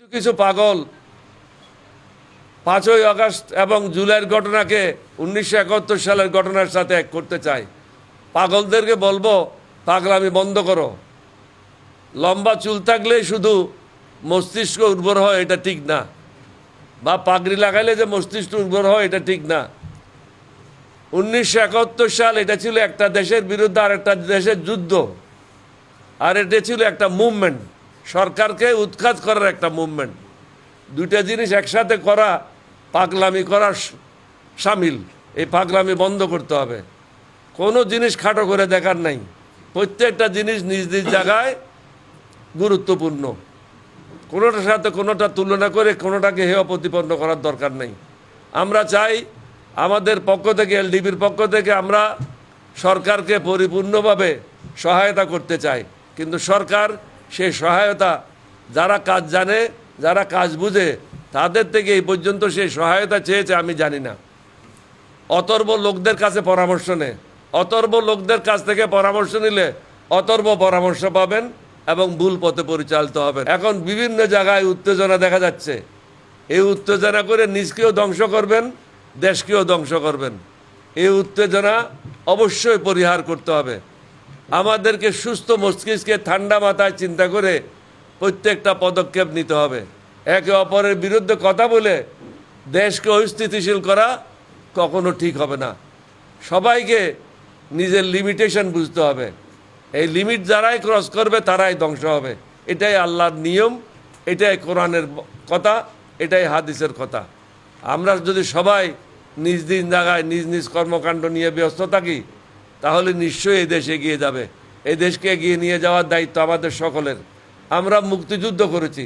কিছু কিছু পাগল পাঁচই আগস্ট এবং জুলাইয়ের ঘটনাকে উনিশশো একাত্তর সালের ঘটনার সাথে এক করতে চাই। পাগলদেরকে বলব, পাগলামি বন্ধ করো। লম্বা চুল থাকলেই শুধু মস্তিষ্ক উর্বর হয়, এটা ঠিক না। বা পাগড়ি লাগাইলে যে মস্তিষ্ক উর্বর হয়, এটা ঠিক না। উনিশশো একাত্তর সাল, এটা ছিল একটা দেশের বিরুদ্ধে আর একটা দেশের যুদ্ধ। আর এটা ছিল একটা মুভমেন্ট। সরকারকে উৎখাত করার একটা মুভমেন্ট দুইটা জিনিস একসাথে করা, পাগলামি করার স- সামিল। এই পাগলামি বন্ধ করতে হবে। কোনো জিনিস খাটো করে দেখার নাই। প্রত্যেকটা জিনিস নিজ নিজ জায়গায় গুরুত্বপূর্ণ। কোনোটার সাথে কোনোটা তুলনা করে কোনোটাকে হেয় প্রতিপন্ন করার দরকার নেই। আমরা চাই আমাদের পক্ষ থেকে এলডিপির পক্ষ থেকে আমরা সরকারকে পরিপূর্ণভাবে সহায়তা করতে চাই। কিন্তু সরকার সেই সহায়তা যারা কাজ জানে, যারা কাজ বুঝে, তাদের থেকে এই পর্যন্ত সেই সহায়তা চেয়েছে আমি জানি না। অতর্ব লোকদের কাছে পরামর্শ নে। অতর্ব লোকদের কাছ থেকে পরামর্শ নিলে অতর্ব পরামর্শ পাবেন এবং ভুল পথে পরিচালিত হবেন। এখন বিভিন্ন জায়গায় উত্তেজনা দেখা যাচ্ছে। এই উত্তেজনা করে নিজকেও ধ্বংস করবেন, দেশকেও ধ্বংস করবেন। এই উত্তেজনা অবশ্যই পরিহার করতে হবে। আমাদেরকে সুস্থ মস্তিষ্কে ঠান্ডা মাথায় চিন্তা করে প্রত্যেকটা পদক্ষেপ নিতে হবে। একে অপরের বিরুদ্ধে কথা বলে দেশকে অস্থিতিশীল করা কখনো ঠিক হবে না। সবাইকে নিজের লিমিটেশন বুঝতে হবে। এই লিমিট যারাই ক্রস করবে, তারাই ধ্বংস হবে। এটাই আল্লাহর নিয়ম, এটাই কোরআনের কথা, এটাই হাদিসের কথা। আমরা যদি সবাই নিজ নিজ জায়গায়, নিজ নিজ কর্মকাণ্ড নিয়ে ব্যস্ত থাকি তাহলে নিশ্চয়ই এই দেশ এগিয়ে যাবে। এই দেশকে এগিয়ে নিয়ে যাওয়ার দায়িত্ব আমাদের সকলের। আমরা মুক্তিযুদ্ধ করেছি।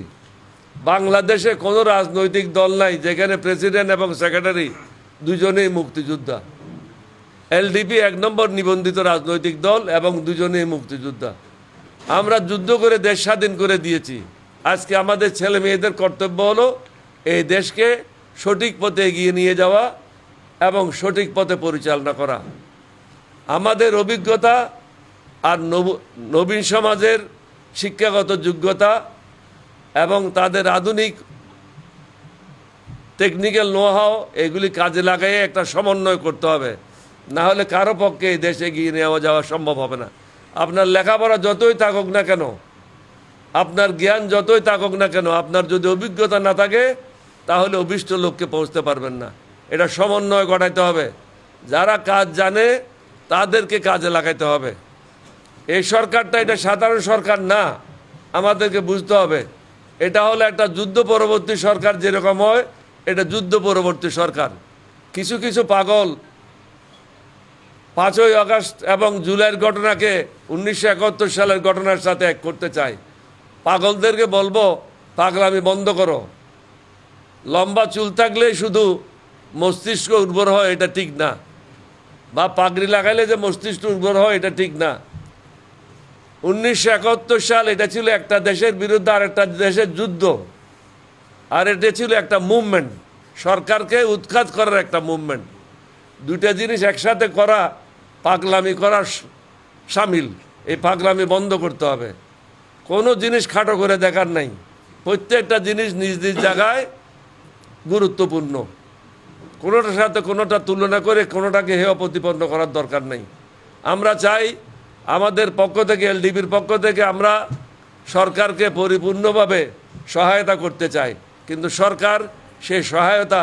বাংলাদেশে কোনো রাজনৈতিক দল নাই, যেখানে প্রেসিডেন্ট এবং সেক্রেটারি দুজনেই মুক্তিযোদ্ধা। এলডিপি এক নম্বর নিবন্ধিত রাজনৈতিক দল এবং দুজনেই মুক্তিযোদ্ধা। আমরা যুদ্ধ করে দেশ স্বাধীন করে দিয়েছি। আজকে আমাদের ছেলে মেয়েদের কর্তব্য হলো এই দেশকে সঠিক পথে এগিয়ে নিয়ে যাওয়া এবং সঠিক পথে পরিচালনা করা। আমাদের অভিজ্ঞতা আর নব- নবীন সমাজের শিক্ষাগত যোগ্যতা এবং তাদের আধুনিক টেকনিক্যাল নোহাও এগুলি কাজে লাগাই একটা সমন্বয় করতে হবে। না হলে কারও পক্ষে এই দেশে গিয়ে নেওয়া যাওয়া সম্ভব হবে না। আপনার লেখাপড়া যতই থাকুক না কেন, আপনার জ্ঞান যতই থাকুক না কেন, আপনার যদি অভিজ্ঞতা না থাকে, তাহলে অভিষ্ট লোককে পৌঁছতে পারবেন না। এটা সমন্বয় ঘটাইতে হবে। যারা কাজ জানে তাদেরকে কাজে লাগাইতে হবে। এই সরকারটা এটা সাধারণ সরকার না, আমাদেরকে বুঝতে হবে। এটা হলো একটা যুদ্ধ পরবর্তী সরকার যেরকম হয়, এটা যুদ্ধ পরবর্তী সরকার। কিছু কিছু পাগল পাঁচই আগস্ট এবং জুলাইয়ের ঘটনাকে উনিশশো একাত্তর সালের ঘটনার সাথে এক করতে চাই পাগলদেরকে বলব, পাগলামি বন্ধ করো। লম্বা চুল থাকলেই শুধু মস্তিষ্ক উর্বর হয়, এটা ঠিক না। বা পাগড়ি লাগাইলে যে মস্তিষ্ক উর্বর হয়, এটা ঠিক না। উনিশশো একাত্তর সাল এটা ছিল একটা দেশের বিরুদ্ধে আর একটা দেশের যুদ্ধ। আর এটা ছিল একটা মুভমেন্ট। সরকারকে উৎখাত করার একটা মুভমেন্ট। দুইটা জিনিস একসাথে করা, পাগলামি করা সামিল। এই পাগলামি বন্ধ করতে হবে। কোনো জিনিস খাটো করে দেখার নাই। প্রত্যেকটা জিনিস নিজ নিজ জায়গায় গুরুত্বপূর্ণ। কোনোটার সাথে কোনোটা তুলনা করে কোনোটাকে হেয় প্রতিপন্ন করার দরকার নেই। আমরা চাই আমাদের পক্ষ থেকে এলডিপির পক্ষ থেকে আমরা সরকারকে পরিপূর্ণভাবে সহায়তা করতে চাই। কিন্তু সরকার সেই সহায়তা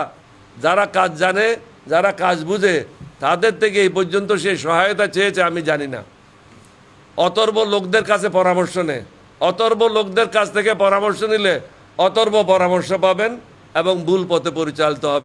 যারা কাজ জানে, যারা কাজ বুঝে, তাদের থেকে এই পর্যন্ত সেই সহায়তা চেয়েছে আমি জানি না। অতর্ব লোকদের কাছে পরামর্শ নে। অতর্ব লোকদের কাছ থেকে পরামর্শ নিলে অতর্ব পরামর্শ পাবেন এবং ভুল পথে পরিচালিত হবে।